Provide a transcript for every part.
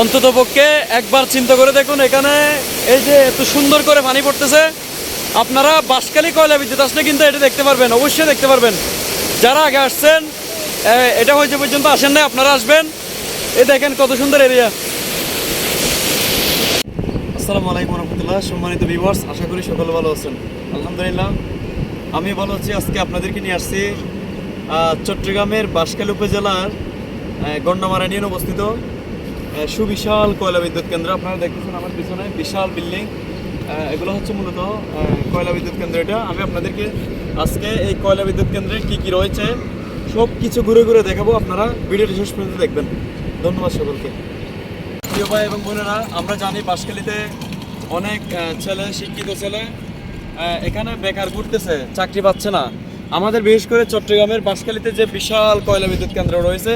অন্তত পক্ষে একবার চিন্তা করে দেখুন এখানে এই যে এত সুন্দর করে পানি পড়তেছে। আপনারা বাঁশখালী কয়লা বিদ্যুৎ আসলে কিন্তু এটা দেখতে পারবেন অবশ্যই দেখতে পারবেন। যারা আগে আসছেন এটা হয়েছে পর্যন্ত আসেন না আপনারা আসবেন। এই দেখেন কত সুন্দর এরিয়া আসসালামু আলাইকুম রহমতুল্লাহ সম্মানিত ভিউয়ার্স আশা করি সকলে ভালো আছেন। আলহামদুলিল্লাহ আমি ভালো আছি আজকে আপনাদেরকে নিয়ে আসছি চট্টগ্রামের বাঁশখালী উপজেলার আহ, গন্ডামারানিয়ান অবস্থিত সুবিশাল কয়লা বিদ্যুৎ কেন্দ্র। আপনারা দেখতেছেন আমার পিছনে বিশাল বিল্ডিং। এগুলো হচ্ছে মূলত কয়লা বিদ্যুৎ কেন্দ্র এটা। আমি আপনাদেরকে আজকে এই কয়লা বিদ্যুৎ কেন্দ্রে কি কি রয়েছে, সব কিছু ঘুরে ঘুরে দেখাবো। আপনারা ভিডিওটি শেষ পর্যন্ত দেখবেন। ধন্যবাদ সকলকে। প্রিয় ভাই এবং বোনেরা, আমরা জানি বাঁশখালীতে অনেক ছেলে, শিক্ষিত ছেলে এখানে বেকার ঘুরতেছে, চাকরি পাচ্ছে না। আমাদের বিশেষ করে চট্টগ্রামের বাঁশখালীতে যে বিশাল কয়লা বিদ্যুৎ কেন্দ্র রয়েছে,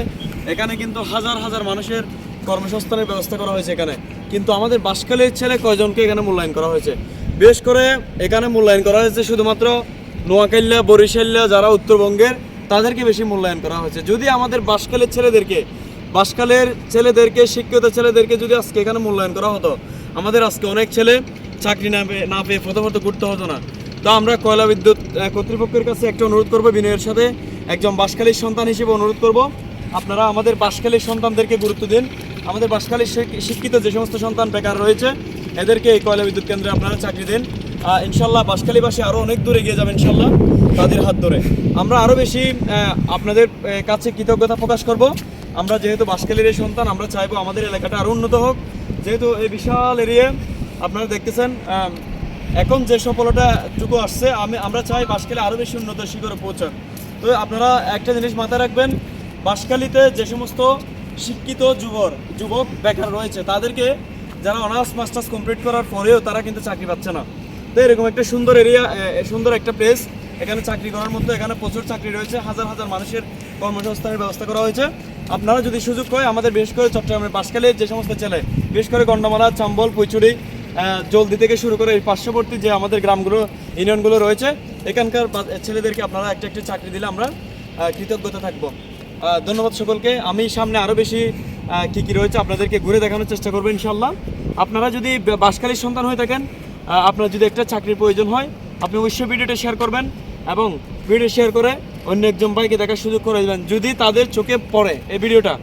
এখানে কিন্তু হাজার হাজার মানুষের কর্মসংস্থানের ব্যবস্থা করা হয়েছে এখানে। কিন্তু আমাদের বাঁশখালীর ছেলে কয়জনকে এখানে মূল্যায়ন করা হয়েছে? বিশেষ করে এখানে মূল্যায়ন করা হয়েছে শুধুমাত্র নোয়াখাইল্লা বরিশাল্লা যারা উত্তরবঙ্গের, তাদেরকে বেশি মূল্যায়ন করা হয়েছে। যদি আমাদের বাসকালের ছেলেদেরকে বাসকালের ছেলেদেরকে, শিক্ষিত ছেলেদেরকে যদি আজকে এখানে মূল্যায়ন করা হতো, আমাদের আজকে অনেক ছেলে চাকরি না পেয়ে না পেয়ে প্রথমত ঘুরতে হতো না। তো আমরা কয়লা বিদ্যুৎ কর্তৃপক্ষের কাছে একটা অনুরোধ করব, বিনয়ের সাথে একজন বাসকালীর সন্তান হিসেবে অনুরোধ করব। আপনারা আমাদের বাসকালীর সন্তানদেরকে গুরুত্ব দিন। আমাদের বাসকালীর শিক- শিক্ষিত যে সমস্ত সন্তান বেকার রয়েছে, এদেরকে এই কয়লা বিদ্যুৎ কেন্দ্রে আপনারা চাকরি দিন। ইনশাল্লাহ বাসকালীবাসী আরও অনেক দূরে এগিয়ে যাবে ইনশাল্লাহ তাদের হাত ধরে। আমরা আরও বেশি আপনাদের কাছে কৃতজ্ঞতা প্রকাশ করব। আমরা যেহেতু বাসকালীর এই সন্তান, আমরা চাইব আমাদের এলাকাটা আরও উন্নত হোক। যেহেতু এই বিশাল এরিয়া, আপনারা দেখতেছেন এখন যে সফলতাটুকু আসছে, আমি আমরা চাই বাসকালী আরও বেশি উন্নত শিখরে পৌঁছান তো আপনারা একটা জিনিস মাথায় রাখবেন বাসকালীতে যে সমস্ত শিক্ষিত যুবর, যুবক বেকার রয়েছে। তাদেরকে যারা অনার্স, মাস্টার্স কমপ্লিট করার পরেও তারা কিন্তু চাকরি পাচ্ছে না। তো এরকম একটা সুন্দর এরিয়া সুন্দর একটা প্লেস এখানে চাকরি করার মতো এখানে প্রচুর চাকরি রয়েছে। হাজার হাজার মানুষের কর্মসংস্থানের ব্যবস্থা করা হয়েছে। আপনারা যদি সুযোগ হয় আমাদের বিশেষ করে চট্টগ্রামের বাসকালে যে সমস্ত ছেলে, বিশেষ করে গন্ডমালা, চাম্বল, পুইচুড়ি জলদি থেকে শুরু করে এই পার্শ্ববর্তী যে আমাদের গ্রামগুলো, ইউনিয়নগুলো রয়েছে, এখানকার ছেলেদেরকে আপনারা একটা একটা চাকরি দিলে আমরা কৃতজ্ঞতা থাকব। ধন্যবাদ সকলকে। আমি সামনে আরও বেশি কি কি রয়েছে আপনাদেরকে ঘুরে দেখানোর চেষ্টা করব ইনশাল্লাহ আপনারা যদি বাসকালীর সন্তান হয়ে থাকেন আপনার যদি একটা চাকরির প্রয়োজন হয়, আপনি অবশ্যই ভিডিওটা শেয়ার করবেন এবং ভিডিও শেয়ার করে অন্য একজন ভাইকে দেখার সুযোগ করে দেবেন। যদি তাদের চোখে পড়ে এই ভিডিওটা,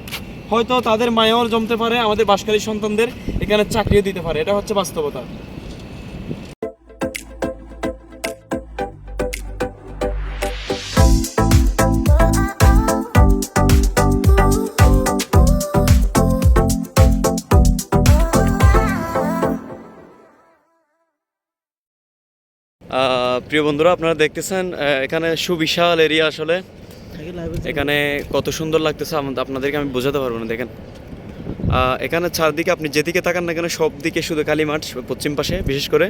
হয়তো তাদের মায়াও জমতে পারে, আমাদের বাসকালীর সন্তানদের এখানে চাকরিও দিতে পারে। এটা হচ্ছে বাস্তবতা। প্রিয় বন্ধুরা, আপনারা দেখতেছেন এখানে সুবিশাল এরিয়া আসলে। এখানে কত সুন্দর লাগতেছে আপনাদেরকে আমি বোঝাতে পারব না, দেখেন। এখানে চারদিকে আপনি যেদিকে তাকান না কেন সব দিকে শুধু কালী মাঠ, পশ্চিম পাশে, বিশেষ করে।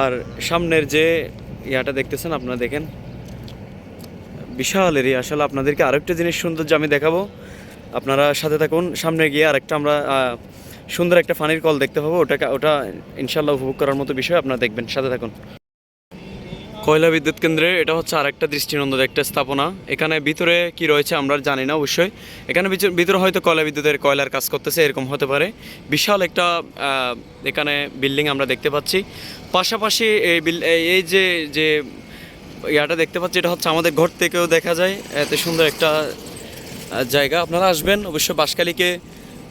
আর সামনের যে ইয়াটা দেখতেছেন, আপনারা দেখেন, বিশাল এরিয়া। আসলে আপনাদেরকে আরেকটা জিনিস সৌন্দর্য আমি দেখাবো। আপনারা সাথে থাকুন, সামনে গিয়ে আরেকটা আমরা সুন্দর একটা ফানির কল দেখতে পাবো। ওটাকে ওটা ইনশাল্লাহ উপভোগ করার মতো বিষয়, আপনারা দেখবেন, সাথে থাকুন। কয়লা বিদ্যুৎ কেন্দ্রে এটা হচ্ছে আরেকটা দৃষ্টিনন্দন একটা স্থাপনা। এখানে ভিতরে কি রয়েছে আমরা জানি না অবশ্যই। এখানে ভিতর- হয়তো কয়লা বিদ্যুতের কয়লার কাজ করতেছে এরকম হতে পারে। বিশাল একটা এখানে বিল্ডিং আমরা দেখতে পাচ্ছি। পাশাপাশি এই এই- যে যে ইয়াটা দেখতে পাচ্ছি এটা হচ্ছে আমাদের ঘর থেকেও দেখা যায়। এত সুন্দর একটা জায়গা। আপনারা আসবেন অবশ্য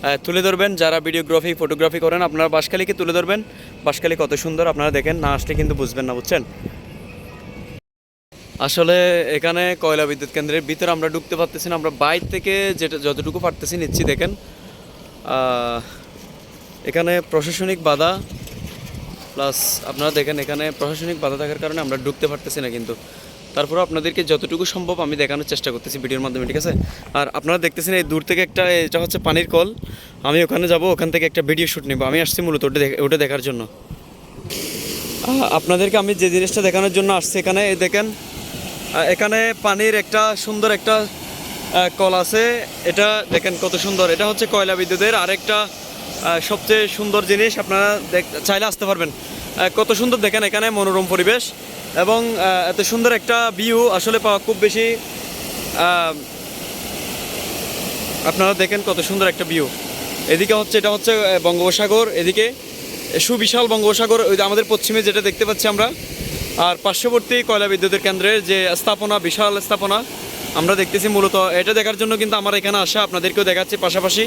আহ, তুলে ধরবেন। যারা ভিডিওগ্রাফি ফটোগ্রাফি করেন আপনারা বাঁশখালীকে তুলে ধরবেন। বাঁশখালী কত সুন্দর আপনারা দেখেন না আসলে কিন্তু বুঝবেন না বুঝছেন? আসলে এখানে কয়লা বিদ্যুৎ কেন্দ্রের ভিতরে আমরা ঢুকতে পারতেছি না। আমরা বাইর থেকে যেটা, যতটুকু পারতেছি নিচ্ছি, দেখেন। এখানে প্রশাসনিক বাধা, প্লাস আপনারা দেখেন এখানে প্রশাসনিক বাধা থাকার কারণে আমরা ঢুকতে পারতেছি না কিন্তু। তারপরে আপনাদেরকে যতটুকু সম্ভব আমি দেখানোর চেষ্টা করতেছি ভিডিওর মাধ্যমে, ঠিক আছে? আর আপনারা দেখতেছেন এই দূর থেকে একটা, এটা হচ্ছে পানির কল। আমি ওখানে যাব, ওখান থেকে একটা ভিডিও শ্যুট নেব। আমি আসছি মূলত ওটা ওটা দেখার জন্য। আপনাদেরকে আমি যে জিনিসটা দেখানোর জন্য আসছি এখানে দেখেন এখানে পানির একটা সুন্দর একটা কল আছে। এটা দেখেন কত সুন্দর। এটা হচ্ছে কয়লা বিদ্যুতের আরেকটা সবচেয়ে সুন্দর জিনিস। আপনারা চাইলে আসতে পারবেন। কত সুন্দর দেখেন এখানে মনোরম পরিবেশ এবং এত সুন্দর একটা ভিউ আসলে পাওয়া খুব বেশি আপনারা দেখেন কত সুন্দর একটা ভিউ এদিকে হচ্ছে, এটা হচ্ছে বঙ্গোপসাগর। এদিকে সুবিশাল বঙ্গোপসাগর আমাদের পশ্চিমে যেটা দেখতে পাচ্ছি আমরা আর পার্শ্ববর্তী কয়লা বিদ্যুতের কেন্দ্রের যে স্থাপনা, বিশাল স্থাপনা, আমরা দেখতেছি মূলত এটা দেখার জন্য কিন্তু আমার এখানে আসা আপনাদেরকেও দেখাচ্ছি। পাশাপাশি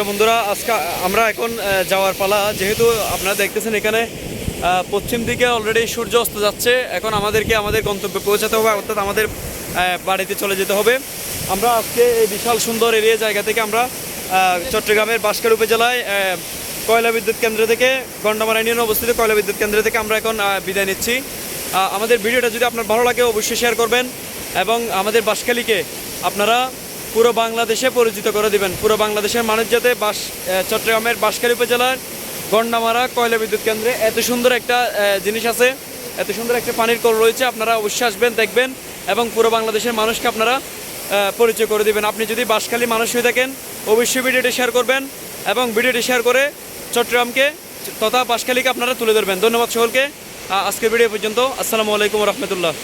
প্রিয় বন্ধুরা, আজকে আমরা এখন যাওয়ার পালা। যেহেতু আপনারা দেখতেছেন এখানে পশ্চিম দিকে অলরেডি সূর্য অস্ত যাচ্ছে। এখন আমাদেরকে আমাদের গন্তব্যে পৌঁছাতে হবে, অর্থাৎ আমাদের বাড়িতে চলে যেতে হবে। আমরা আজকে এই বিশাল সুন্দর এরিয়া জায়গা থেকে আমরা চট্টগ্রামের বাঁশখালী উপজেলায় কয়লা বিদ্যুৎ কেন্দ্র থেকে গন্ডামারা ইউনিয়নে অবস্থিত কয়লা বিদ্যুৎ কেন্দ্র থেকে আমরা এখন বিদায় নিচ্ছি। আমাদের ভিডিওটা যদি আপনার ভালো লাগে, অবশ্যই শেয়ার করবেন। এবং আমাদের বাঁশখালীকে আপনারা পুরো বাংলাদেশে পরিচিত করে দিবেন। পুরো বাংলাদেশের মানুষ যাতে বাস চট্টগ্রামের বাঁশখালী উপজেলার গন্ডামারা কয়লা বিদ্যুৎ কেন্দ্রে এত সুন্দর একটা জিনিস আছে, এত সুন্দর একটা পানির কল রয়েছে, আপনারা অবশ্যই আসবেন, দেখবেন এবং পুরো বাংলাদেশের মানুষকে আপনারা পরিচয় করে দিবেন। আপনি যদি বাঁশখালী মানুষ হয়ে থাকেন, অবশ্যই ভিডিওটি শেয়ার করবেন এবং ভিডিওটি শেয়ার করে চট্টগ্রামকে তথা বাঁশখালীকে আপনারা তুলে ধরবেন। ধন্যবাদ সকলকে। আজকের ভিডিও পর্যন্ত। আসসালামু আলাইকুম রহমতুল্লাহ।